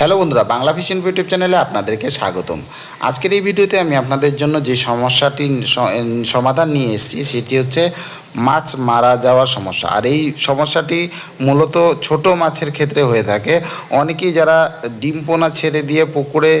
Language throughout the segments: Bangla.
হ্যালো বন্ধুরা, বাংলা ফিশন ইউটিউব চ্যানেলে আপনাদেরকে স্বাগতম। আজকের এই ভিডিওতে আমি আপনাদের জন্য যে সমস্যাটি সমাধান নিয়ে এসেছি, সেটি হচ্ছে মাছ মারা যাওয়ার সমস্যা। আর এই সমস্যাটি মূলত ছোট মাছের ক্ষেত্রে হয়ে থাকে। অনেকেই যারা ডিম পোনা ছেড়ে দিয়ে পুকুরে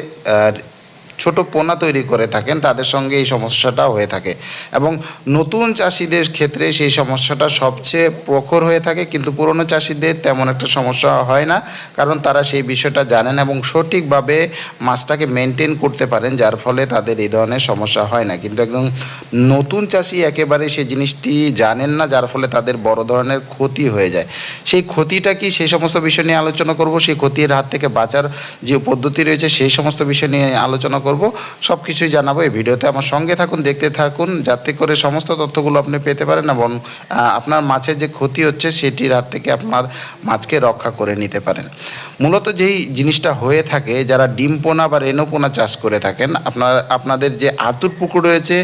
ছোট পোনা তৈরি করে থাকেন, তাদের সঙ্গে এই সমস্যাটা হয়ে থাকে। এবং নতুন চাষিদের ক্ষেত্রে সেই সমস্যাটা সবচেয়ে প্রখর হয়ে থাকে, কিন্তু পুরনো চাষিদের তেমন একটা সমস্যা হয় না, কারণ তারা সেই বিষয়টা জানেন এবং সঠিকভাবে মাছটাকে মেনটেন করতে পারেন, যার ফলে তাদের এই ধরনের সমস্যা হয় না। কিন্তু একদম নতুন চাষি একেবারে সেই জিনিসটি জানেন না, যার ফলে তাদের বড় ধরনের ক্ষতি হয়ে যায়। সেই ক্ষতিটা কি সেই সমস্ত বিষয় নিয়ে আলোচনা করব? সেই ক্ষতির হাত থেকে বাঁচার যে পদ্ধতি রয়েছে, সেই সমস্ত বিষয় নিয়ে আলোচনা করব সব কিছুই জানাব এই ভিডিওতে। আমার সঙ্গে থাকুন, দেখতে থাকুন, যাতে করে সমস্ত তথ্যগুলো আপনি পেতে পারেন এবং আপনার মাছের যে ক্ষতি হচ্ছে সেটির হাত থেকে আপনার মাছকে রক্ষা করে নিতে পারেন। মূলত যেই জিনিসটা হয়ে থাকে, যারা ডিম পোনা বা রেণু পোনা চাষ করে থাকেন, আপনার, আপনাদের যে আতুর পুকুর রয়েছে,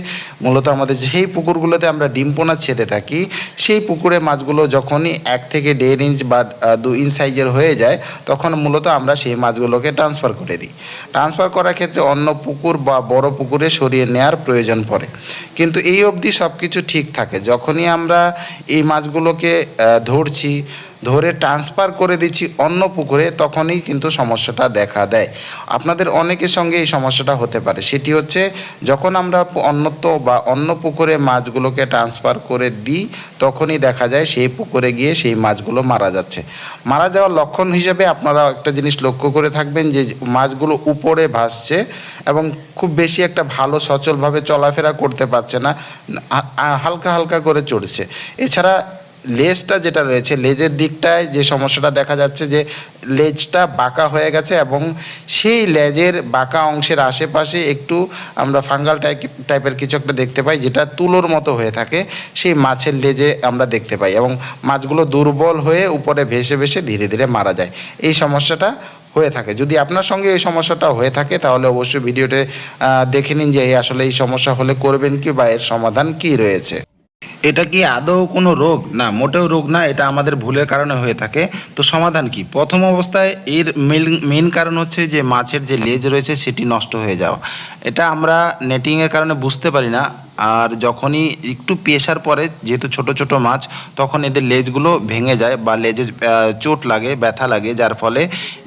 মূলত আমাদের যেই পুকুরগুলোতে আমরা ডিম পোনা ছেড়ে থাকি। সেই পুকুরে মাছগুলো যখনই এক থেকে দেড় ইঞ্চ বা দু ইঞ্চ সাইজের হয়ে যায়, তখন মূলত আমরা সেই মাছগুলোকে ট্রান্সফার করে দিই। ট্রান্সফার করার ক্ষেত্রে অন্য পুকুর বা বড় পুকুরে সরিয়ে নেয়ার প্রয়োজন পড়ে। কিন্তু এই অবধি সব কিছু ঠিক থাকে। যখনই আমরা এই মাছগুলোকে ধরছি ধরে ট্রান্সফার করে দিচ্ছি অন্য পুকুরে, তখনই কিন্তু সমস্যাটা দেখা দেয়। আপনাদের অনেকের সঙ্গে এই সমস্যাটা হতে পারে। সেটি হচ্ছে, যখন আমরা অন্যত্র বা অন্য পুকুরে মাছগুলোকে ট্রান্সফার করে দিই, তখনই দেখা যায় সেই পুকুরে গিয়ে সেই মাছগুলো মারা যাচ্ছে। মারা যাওয়ার লক্ষণ হিসেবে আপনারা একটা জিনিস লক্ষ্য করে থাকবেন যে, মাছগুলো উপরে ভাসছে এবং খুব বেশি একটা ভালো সচলভাবে চলাফেরা করতে পারছে না হালকা হালকা করে চড়ছে। এছাড়া লেজটা যেটা রয়েছে, লেজের দিকটায় যে সমস্যাটা দেখা যাচ্ছে যে লেজটা বাঁকা হয়ে গেছে এবং সেই লেজের বাঁকা অংশের আশেপাশে একটু আমরা ফাঙ্গাল টাইপ, টাইপের কিছু একটা দেখতে পাই যেটা তুলোর মতো হয়ে থাকে, সেই মাছের লেজে আমরা দেখতে পাই এবং মাছগুলো দুর্বল হয়ে উপরে ভেসে ভেসে ধীরে ধীরে মারা যায়। এই সমস্যাটা হয়ে থাকে। যদি আপনার সঙ্গে এই সমস্যাটা হয়ে থাকে, তাহলে অবশ্যই ভিডিওতে দেখে নিন যে আসলে এই সমস্যা হলে করবেন কি বা এর সমাধান কি রয়েছে। এটা কি আদৌ কোনো রোগ? না, মোটেও রোগ না, এটা আমাদের ভুলের কারণে হয়ে থাকে। তো সমাধান কি? প্রথম অবস্থায় এর মেন কারণ হচ্ছে যে মাছের যে লেজ রয়েছে, সেটি নষ্ট হয়ে যাওয়া। এটা আমরা নেটিংয়ের কারণে বুঝতে পারি না। আর যখনই একটু পেশার পরে, যেহেতু ছোট ছোট মাছ, তখন এদের লেজগুলো ভেঙে যায় বা লেজে চোট লাগে, ব্যথা লাগে, যার ফলে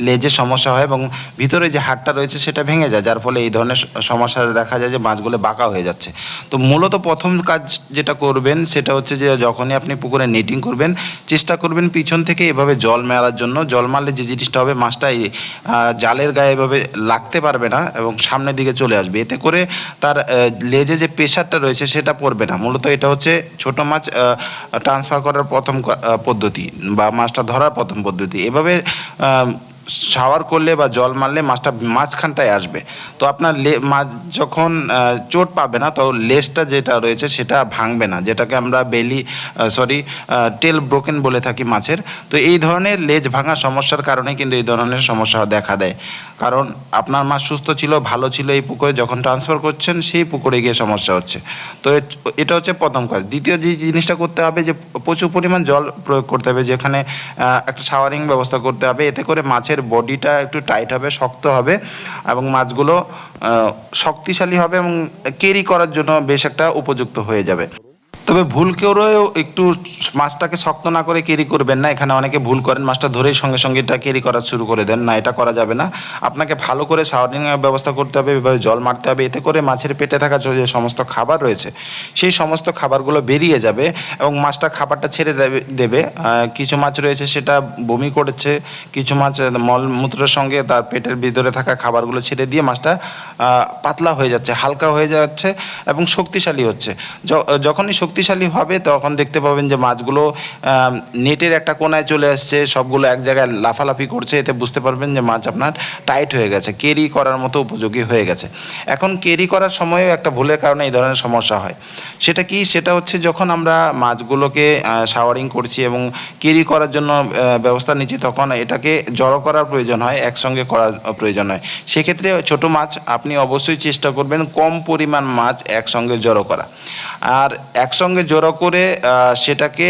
লেজে সমস্যা হয় এবং ভিতরে যে হাড়টা রয়েছে সেটা ভেঙে যায়, যার ফলে এই ধরনের সমস্যা দেখা যায় যে মাছগুলো বাঁকা হয়ে যাচ্ছে। তো মূলত প্রথম কাজ যেটা করবেন, সেটা হচ্ছে যে যখনই আপনি পুকুরে নেটিং করবেন, চেষ্টা করবেন পিছন থেকে এভাবে জল মারার জন্য। জল মারলে যে জিনিসটা হবে, মাছটা জালের গায়ে এভাবে লাগতে পারবে না এবং সামনের দিকে চলে আসবে। এতে করে তার লেজে যে প্রেশারটা রয়েছে সেটা পড়বে না। মূলত এটা হচ্ছে ছোট মাছ ট্রান্সফার করার প্রথম পদ্ধতি বা মাছটা ধরার প্রথম পদ্ধতি। এভাবে শাওয়ার করলে বা জল মারলে মাছটা মাঝখানটায় আসবে। তো আপনার লে, মাছ যখন চোট পাবে না, তো লেজটা যেটা রয়েছে সেটা ভাঙবে না, যেটাকে আমরা বেলি সরি টেল ব্রোকেন বলে থাকি মাছের। তো এই ধরনের লেজ ভাঙা সমস্যার কারণে কিন্তু এই ধরনের সমস্যা দেখা দেয়। কারণ আপনার মাছ সুস্থ ছিল, ভালো ছিল এই পুকুরে, যখন ট্রান্সফার করছেন সেই পুকুরে গিয়ে সমস্যা হচ্ছে। তো এটা হচ্ছে প্রথম কাজ। দ্বিতীয় যে জিনিসটা করতে হবে যে, প্রচুর পরিমাণ জল প্রয়োগ করতে হবে, যেখানে একটা শাওয়ারিং ব্যবস্থা করতে হবে। এতে করে মাছের বডিটা একটু টাইট হবে, শক্ত হবে এবং মাছগুলো শক্তিশালী হবে এবং ক্যারি করার জন্য বেশ একটা উপযুক্ত হয়ে যাবে। তবে ভুল কেউও একটু মাছটাকে শক্ত না করে ক্যারি করবেন না। এখানে অনেকে ভুল করেন, মাছটা ধরেই সঙ্গে সঙ্গে এটা ক্যারি করা শুরু করে দেন। না, এটা করা যাবে না। আপনাকে ভালো করে শাওয়ারিং ব্যবস্থা করতে হবে, এভাবে জল মারতে হবে। এতে করে মাছের পেটে থাকা যে সমস্ত খাবার রয়েছে, সেই সমস্ত খাবারগুলো বেরিয়ে যাবে এবং মাছটা খাবারটা ছেড়ে দেবে দেবে। কিছু মাছ রয়েছে সেটা বমি করেছে, কিছু মাছ মলমূত্রের সঙ্গে তার পেটের ভিতরে থাকা খাবারগুলো ছেড়ে দিয়ে মাছটা পাতলা হয়ে যাচ্ছে, হালকা হয়ে যাচ্ছে এবং শক্তিশালী হচ্ছে। যখনই শক্তিশালী হবে, তখন দেখতে পাবেন যে মাছগুলো নেটের একটা কোনায় চলে আসছে, সবগুলো এক জায়গায় লাফালাফি করছে, এতে বুঝতে পারবেন যে মাছ আপনার টাইট হয়ে গেছে কেরি করার মতো উপযোগী হয়ে গেছে। এখন কেরি করার সময়ও একটা ভুলের কারণে এই ধরনের সমস্যা হয়। সেটা কি? সেটা হচ্ছে যখন আমরা মাছগুলোকে শাওয়ারিং করছি এবং কেরি করার জন্য ব্যবস্থা নিচ্ছি, তখন এটাকে জড়ো করার প্রয়োজন হয়, একসঙ্গে করার প্রয়োজন হয়। সেক্ষেত্রে ছোট মাছ আপনি অবশ্যই চেষ্টা করবেন কম পরিমাণ মাছ একসঙ্গে জড়ো করা। আর একসঙ্গে জড়ো করে সেটাকে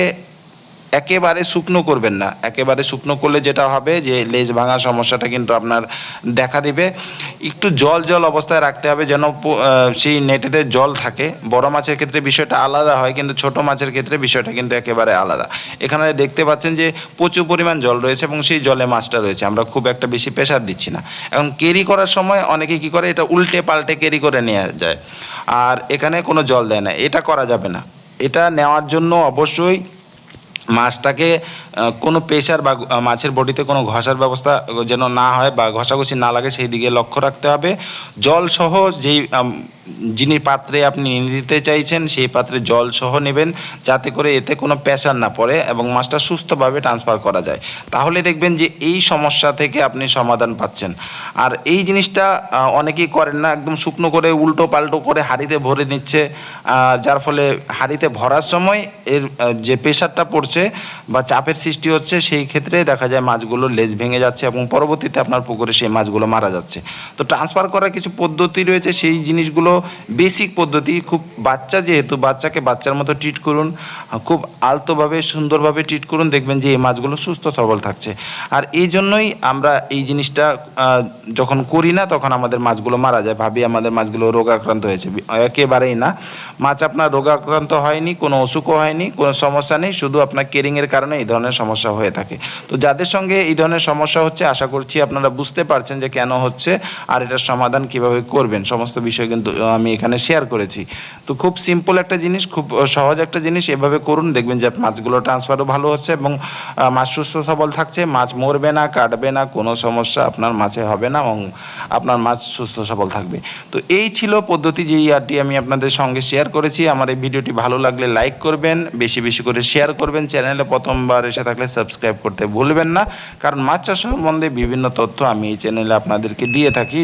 একেবারে শুকনো করবেন না। একেবারে শুকনো করলে যেটা হবে যে, লেজ ভাঙা সমস্যাটা কিন্তু আপনার দেখা দিবে। একটু জল জল অবস্থায় রাখতে হবে যেন সেই নেটেতে জল থাকে। বড় মাছের ক্ষেত্রে বিষয়টা আলাদা হয়, কিন্তু ছোট মাছের ক্ষেত্রে বিষয়টা কিন্তু একেবারে আলাদা। এখানে দেখতে পাচ্ছেন যে, প্রচুর পরিমাণ জল রয়েছে এবং সেই জলে মাছটা রয়েছে। আমরা খুব একটা বেশি প্রেশার দিচ্ছি না। এখন ক্যারি করার সময় অনেকে কি করে, এটা উল্টে পাল্টে ক্যারি করে নিয়ে যায়। আর এখানে কোনো জল দেয় না। এটা করা যাবে না। এটা নেওয়ার জন্য অবশ্যই মাছটাকে কোনো প্রেশার বা মাছের বডিতে কোনো ঘষার ব্যবস্থা যেন না হয় বা ঘষাঘষি না লাগে, সেই দিকে লক্ষ্য রাখতে হবে। জল সহ যেই যিনি পাত্রে আপনি নিতে চাইছেন, সেই পাত্রে জল সহ নেবেন যাতে করে এতে কোনো প্রেশার না পড়ে এবং মাছটা সুস্থভাবে ট্রান্সফার করা যায়। তাহলে দেখবেন যে এই সমস্যা থেকে আপনি সমাধান পাচ্ছেন। আর এই জিনিসটা অনেকেই করেন না, একদম শুকনো করে উল্টো পাল্টো করে হাঁড়িতে ভরে নিচ্ছে। যার ফলে হাঁড়িতে ভরার সময় এর যে প্রেশারটা পড়ছে বা চাপের সৃষ্টি হচ্ছে, সেই ক্ষেত্রে দেখা যায় মাছগুলো লেজ ভেঙে যাচ্ছে এবং পরবর্তীতে আপনার পুকুরে সেই মাছগুলো মারা যাচ্ছে। তো ট্রান্সফার করার কিছু পদ্ধতি রয়েছে, সেই জিনিসগুলো বেসিক পদ্ধতি। খুব বাচ্চা যেহেতু, বাচ্চাকে বাচ্চার মতো ট্রিট করুন, খুব আলতোভাবে, সুন্দরভাবে ট্রিট করুন, দেখবেন যে এই মাছগুলো সুস্থ সবল থাকছে। আর এই জন্যই আমরা এই জিনিসটা যখন করি না, তখন আমাদের মাছগুলো মারা যায়। ভাবি আমাদের মাছগুলো রোগাক্রান্ত হয়েছে। একেবারেই না। মাছ আপনার রোগাক্রান্ত হয়নি, কোনো অসুখও হয়নি, কোনো সমস্যা নেই। শুধু আপনার কেরিংয়ের কারণে এই ধরনের সমস্যা হয়ে থাকে। তো যাদের সঙ্গে এই ধরনের সমস্যা হচ্ছে, আশা করছি আপনারা বুঝতে পারছেন যে কেন হচ্ছে আর এটার সমাধান কীভাবে করবেন। সমস্ত বিষয় কিন্তু আমি এখানে শেয়ার করেছি। তো খুব সিম্পল একটা জিনিস, খুব সহজ একটা জিনিস, এভাবে করুন, দেখবেন যে মাছগুলো ট্রান্সফারও ভালো হচ্ছে এবং মাছ সুস্থ সবল থাকছে, মাছ মরবে না, কাটবে না, কোনো সমস্যা আপনার মাছে হবে না এবং আপনার মাছ সুস্থ সবল থাকবে। তো এই ছিল পদ্ধতি যে ইয়ারটি আমি আপনাদের সঙ্গে শেয়ার করেছি। আমার এই ভিডিওটি ভালো লাগলে লাইক করবেন, বেশি বেশি করে শেয়ার করবেন চ্যানেলে প্রথমবার এসে থাকলে সাবস্ক্রাইব করতে ভুলবেন না। কারণ মাছ চাষ সম্বন্ধে বিভিন্ন তথ্য আমি এই চ্যানেলে আপনাদেরকে দিয়ে থাকি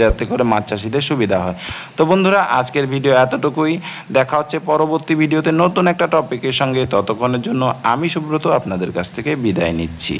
যাতে করে মাছ চাষিদের সুবিধা হয়। তো বন্ধুরা, আজকের ভিডিও এতটুকুই। দেখা হচ্ছে পরবর্তী ভিডিওতে নতুন একটা টপিকের সঙ্গে। ততক্ষণের জন্য আমি সুব্রত, আপনাদের কাছ থেকে বিদায় নিচ্ছি।